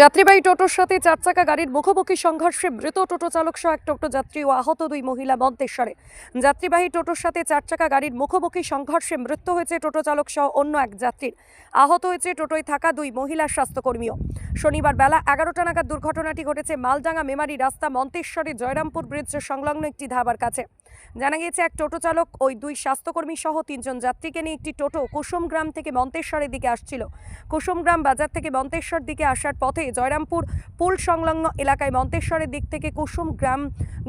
যাত্রীবাহী টোটোর সাথে চার চাকা গাড়ির মুখোমুখি সংঘর্ষে মৃত টোটো চালক সহ এক টোটো যাত্রী ও আহত দুই মহিলা মন্তেশ্বরে। যাত্রীবাহী টোটোর সাথে চার চাকা গাড়ির মুখোমুখি সংঘর্ষে মৃত্যু হয়েছে টোটো চালক সহ অন্য এক যাত্রীর। আহত হয়েছে টোটোয় থাকা দুই মহিলা স্বাস্থ্যকর্মীও। শনিবার বেলা এগারোটা নাগাদ দুর্ঘটনাটি ঘটেছে মালডাঙ্গা মেমারি রাস্তা মন্তেশ্বরে জয়রামপুর ব্রিজ সংলগ্ন একটি ধাবার কাছে। জানা গিয়েছে, এক টোটো চালক ওই দুই স্বাস্থ্যকর্মী সহ তিনজন যাত্রীকে নিয়ে একটি টোটো কুসুমগ্রাম থেকে মন্তেশ্বরের দিকে আসছিল। কুসুমগ্রাম বাজার থেকে মন্তেশ্বর দিকে আসার পথে জয়রামপুর পুল সংলগ্ন এলাকায় মন্তেশ্বরের দিক থেকে কুসুমগ্রাম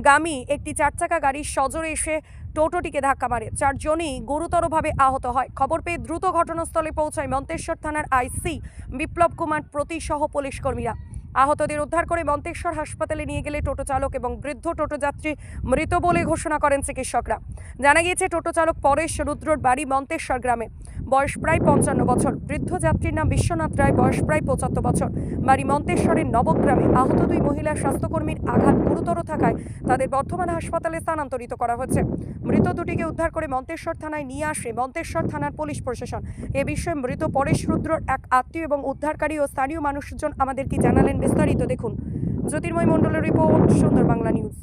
গামী একটি চারচাকা গাড়ির সজোরে এসে টোটোটিকে ধাক্কা মারে চারজনই গুরুতরভাবে আহত হয়। খবর পেয়ে দ্রুত ঘটনাস্থলে পৌঁছায় মন্তেশ্বর থানার আইসি বিপ্লব কুমার প্রতি সহ পুলিশ কর্মীরা। আহতদের উদ্ধার করে মন্তেশ্বর হাসপাতালে নিয়ে গেলে টোটো চালক এবং বৃদ্ধ টোটো যাত্রী মৃত বলে ঘোষণা করেন চিকিৎসকরা। জানা গিয়েছে, টোটো চালক পরেশ রুদ্রর বাড়ি মন্তেশ্বর গ্রামে। বয়স প্রায় পঞ্চান্ন বছর। বৃদ্ধ যাত্রীর নাম বিশ্বনাথ রায়, বয়স প্রায় পঁচাত্তর বছর। বাড়ি মন্তেশ্বরের নবগ্রামে আহত দুই মহিলা স্বাস্থ্যকর্মীর আঘাত গুরুতর থাকায় তাদের বর্ধমান হাসপাতালে স্থানান্তরিত করা হয়েছে। মৃত দুটিকে উদ্ধার করে মন্তেশ্বর থানায় নিয়ে আসে মন্তেশ্বর থানার পুলিশ প্রশাসন। এ বিষয়ে মৃত পরেশ রুদ্রর এক আত্মীয় এবং উদ্ধারকারী ও স্থানীয় মানুষজন আমাদের কি জানালেন? বিস্তারিত দেখুন। জ্যোতির্ময় মণ্ডলের রিপোর্ট সুন্দর বাংলা নিউজ।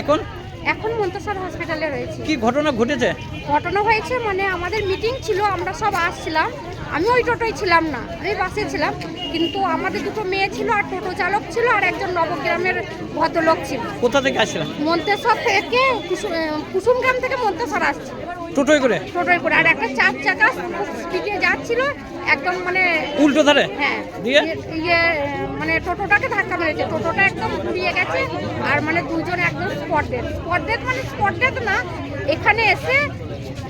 এখন? এখন মন্তেশ্বর হসপিটালে রয়েছে। কি ঘটনা ঘটেছে? ঘটনা হয়েছে মানে আমাদের মিটিং ছিল আমরা সব আসছিলাম। আমি ওই টোটোয় ছিলাম না আমি বাসে ছিলাম। কিন্তু আমাদের দুটো মেয়ে ছিল আর টোটো চালক ছিল আর একজন নবগ্রামের ভদ্রলোক ছিল। কোথা থেকে আসছিলাম মন্তেশ্বর থেকে কুসুমগ্রাম থেকে মন্তেশ্বর আসছিল টোটোয় করে? টোটোয় করে। আর একটা চার চাকা স্পিডে যাচ্ছিল একদম মানে উল্টো ধারে? হ্যাঁ। দিয়ে? ইয়ে- ইয়ে মানে টোটোটাকে ধাক্কা মেরেছে। টোটোটা একদম ঘুরিয়ে গেছে আর মানে দুজন একদম স্পট ডেট স্পট ডেট মানে স্পট ডেট না এখানে এসে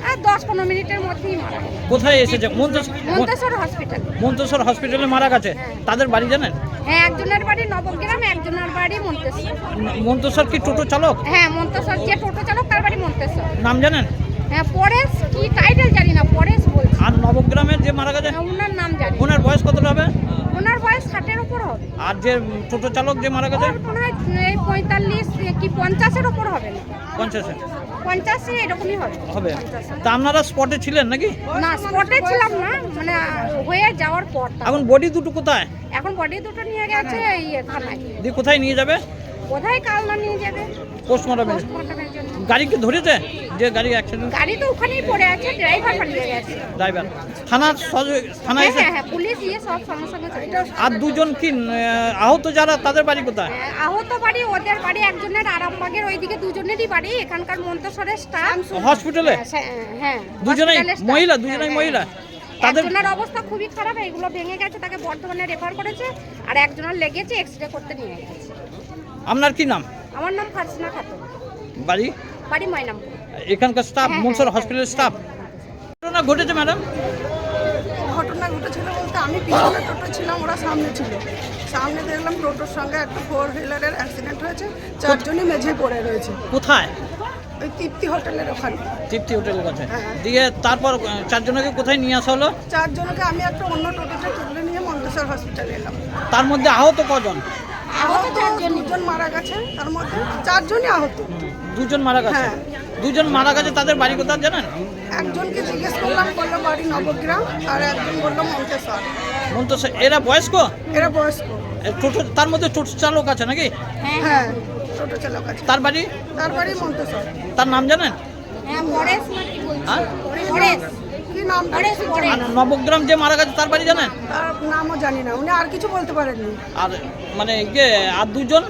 আর দশ পনেরো মিনিটের মধ্যেই মারা কোথায় এসেছে? মন্তেশ্বর মন্তেশ্বর হসপিটাল মন্তেশ্বর হসপিটালে মারা গেছে? তাদের বাড়ি জানেন? হ্যাঁ একজনের বাড়ি নবগ্রাম একজনের বাড়ি মন্তেশ্বর। মন্তেশ্বর কি টোটো চালক? হ্যাঁ মন্তেশ্বর যে টোটো চালক তার বাড়ি মন্তেশ্বর। নাম জানেন? হ্যাঁ পরেশ কি টাইটেল জানি না পরেশ বলছি। আর নবগ্রামের যে মারা গেছে? হ্যাঁ, ওনার নাম জানি ওনার বয়স কতটা হবে? ওনার বয়স ষাটের উপর হবে। আর যে টোটো চালক যে মারা গেছে? ওর মনে হয় এই পঁয়তাল্লিশ কি পঞ্চাশের ওপর হবে না? পঞ্চাশে। পঞ্চাশে এরকমই হবে। হবে। তা আপনারা স্পটে ছিলেন নাকি? না স্পটে ছিলাম না মানে হয়ে যাওয়ার পর এখন বডি দুটো কোথায়? এখন বডি দুটো নিয়ে গেছে এই থানায়। দিয়ে কোথায় নিয়ে যাবে? কোথায় কাল না নিয়ে যাবে। পোস্টমর্টমের জন্য। গাড়ি কি ধরেছে? যে গাড়ি অ্যাক্সিডেন্ট গাড়ি তো ওখানেই পড়ে আছে ড্রাইভার পালিয়ে গেছে। ড্রাইভার থানার সজ- থানায় হ্যাঁ এসে? হ্যাঁ হ্যাঁ পুলিশ ইয়ে সব সঙ্গে সঙ্গে আর দুজন কি আহত যারা তাদের বাড়ি কোথায়? হ্যাঁ, আহত বাড়ি ওদের বাড়ি একজনের আরামবাগের ওইদিকে দুজনেরই বাড়ি এখানকার মন্তেশ্বরের স্টাফ। হসপিটালে হ্যাঁ দুজনেই। মহিলা দুজনেই মহিলা। তাদের একজনের অবস্থা খুবই খারাপ এগুলো ভেঙে গেছে তাকে বর্ধমানে রেফার করেছে আর একজনের লেগেছে এক্স রে করতে নিয়ে গেছে। আপনার কি নাম? আমার নাম ফারসিনা খাতুন। বাড়ি? বাড়ি ময়নামপুর। এখানকার স্টাফ মনসর হসপিটালের স্টাফ ঘটনা ঘটেছে ম্যাডাম ঘটনা ঘটেছিল বলতে আমি পিছনে টোটো ছিলাম ওরা সামনে ছিল। সামনে দেখলাম টোটোর সঙ্গে একটা ফোর হুইলারের অ্যাক্সিডেন্ট হয়েছে চারজনই মেঝে পড়ে রয়েছে। কোথায়? ওই তৃপ্তি হোটেলের ওখানে। তৃপ্তি হোটেলের কাছে। হ্যাঁ। দিয়ে তারপর চারজনকে কোথায় নিয়ে আসা হলো? চারজনকে আমি একটা অন্য টোটোতে তুলে নিয়ে মন্তেশ্বর হসপিটালে এলাম। তার মধ্যে আহত কজন? আহত দুজন মারা গেছে তার মধ্যে চারজনই আহত। দুজন মারা গেছে? হ্যাঁ। দুজন মারা গেছে তাদের বাড়ি কোথায় জানেন? একজনকে জিজ্ঞেস করলাম বলল বাড়ি নবগ্রাম আর একজন বলল মন্তেশ্বর। মন্তসর এরা বয়স্ক? এরা বয়স্ক। টোটো তার মধ্যে টোটো চালক আছে নাকি? হ্যাঁ টোটো চালক আছে। তার বাড়ি? তার বাড়ি মন্তেশ্বর। তার নাম জানেন? হ্যাঁ পরেশ হ্যাঁ? পরেশ কি নাম নবগ্রাম যে মারা গেছে তার বাড়ি জানেন? তার নামও জানি না। উনি আর কিছু বলতে পারেননি। আর মানে ইয়ে আর দুজন?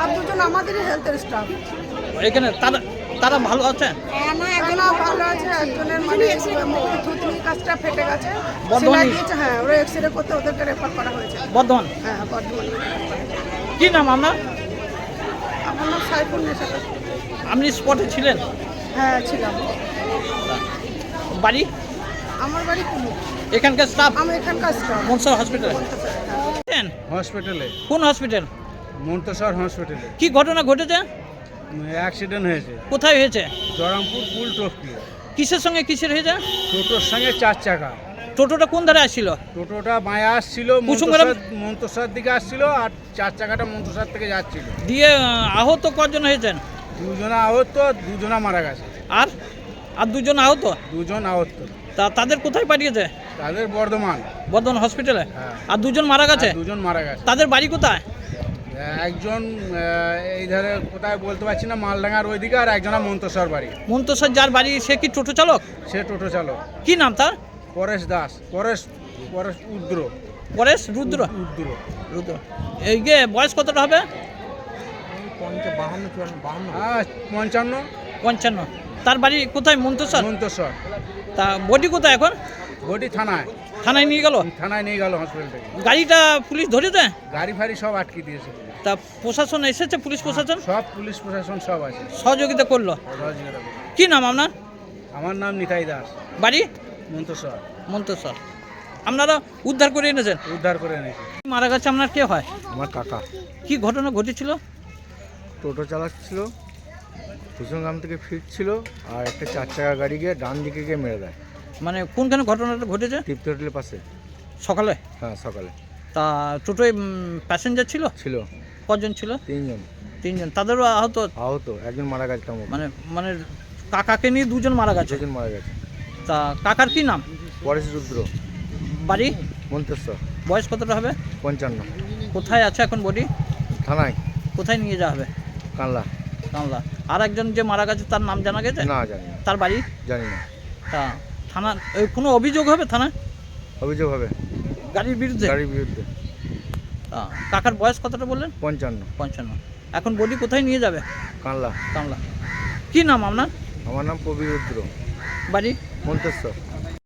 আর দুজন আমাদেরই হেলথের স্টাফ এখানে তারা তারা ভালো আছে? হ্যাঁ না একজন ভালো আছে একজনের মানে কাজটা ফেটে গেছে। বর্ধমানে? সেলাই দিয়েছে হ্যাঁ ওরা এক্সরে করতে ওদেরকে রেফার করা হয়েছে। বর্ধমান? হ্যাঁ বর্ধমানে। কি নাম আপনার? আমার নাম সাইফুল নেশা। আপনি স্পটে ছিলেন? হ্যাঁ ছিলাম। বাড়ি? আমার বাড়ি কুলু এখানকার স্টাফ আমি এখানকার স্টাফ মনসর হসপিটালে হসপিটালে কোন হসপিটাল মন্তেশ্বর হসপিটালে কি ঘটনা ঘটেছে? অ্যাক্সিডেন্ট হয়েছে। কোথায় হয়েছে? জয়রামপুর পুল টপকি। কিসের সঙ্গে কিসের হয়েছে? টোটোর সঙ্গে চার চাকা। টোটোটা কোন ধারে আসছিল? টোটোটা মায়া আসছিল মন্তসর মন্তসর দিকে আসছিল আর চার চাকাটা মন্তসর থেকে যাচ্ছিল। দিয়ে আহত কজন হয়েছেন? দুজনা আহত দুজনা মারা গেছে। আর? আর দুজন আহত? দুজন আহত। তা তাদের কোথায় পাঠিয়েছে? তাদের বর্ধমান। বর্ধমান হসপিটালে হ্যাঁ। আর দুজন মারা গেছে? দুজন মারা গেছে। তাদের বাড়ি কোথায়? একজন এই ধারে কোথায় বলতে পারছি না মালডাঙ্গার ওইদিকে আর একজনা মন্তসর বাড়ি। মন্তসর যার বাড়ি সে কি টোটো চালক? সে টোটো চালক। কি নাম তার? পরেশ দাস। পরেশ পরেশ উদ্র পরেশ রুদ্র? উদ্র রুদ্র। এই গে বয়স কতটা হবে? হ্যাঁ পঞ্চান্ন। পঞ্চান্ন। তার বাড়ি কোথায়? মন্তসর মন্তসর তা বডি কোথায় এখন? ঘটি থানায়। থানায় নিয়ে গেল? থানায় নিয়ে গেল হসপিটাল থেকে। গাড়িটা পুলিশ ধরে দেয় গাড়ি ফাড়ি সব আটকে দিয়েছে। তা প্রশাসন এসেছে? পুলিশ প্রশাসন? সব পুলিশ প্রশাসন সব আছে। সহযোগিতা করল? সহযোগিতা কি নাম আপনার? আমার নাম নিতাই দাস। বাড়ি? মন্তসর মন্তসর আপনারা উদ্ধার করে এনেছেন? উদ্ধার করে এনেছি। মারা গেছে আপনার কে হয়? আমার কাকা। কি ঘটনা ঘটেছিল? টোটো চালাচ্ছিল। কুসুমগ্রাম থেকে ফিরছিল আর একটা চার চাকা গাড়ি গিয়ে ডান দিকে গিয়ে মেরে দেয়। মানে কোনখানে ঘটনাটা ঘটেছে? তৃপ্তি হোটেলের পাশে। সকালে? হ্যাঁ সকালে। তা টোটোয় প্যাসেঞ্জার ছিল? ছিল। কজন ছিল? তিনজন। তিনজন। তাদেরও আহত? আহত। একজন মারা গেছে মানে মানে কাকাকে নিয়ে দুজন মারা গেছে? দুজন মারা গেছে। তা কাকার কি নাম? পরেশ রুদ্র। বাড়ি? মন্তেশ্বর। বয়স কতটা হবে? পঞ্চান্ন। কোথায় আছে এখন বডি? থানায়। কোথায় নিয়ে যাওয়া হবে? কানলা। কামলা আর একজন যে মারা গেছে তার নাম জানা গেছে? না জানি না। তার বাড়ি? জানি না। তা থানা এই কোনো অভিযোগ হবে থানা অভিযোগ হবে। গাড়ির বিরুদ্ধে? গাড়ির বিরুদ্ধে। তা, কাকার বয়স কতটা বললেন? পঞ্চান্ন। পঞ্চান্ন। এখন বডি কোথায় নিয়ে যাবে? কানলা। কামলা কি নাম আপনার? আমার নাম প্রবীর রুদ্র। বাড়ি? মন্তেশ্বর।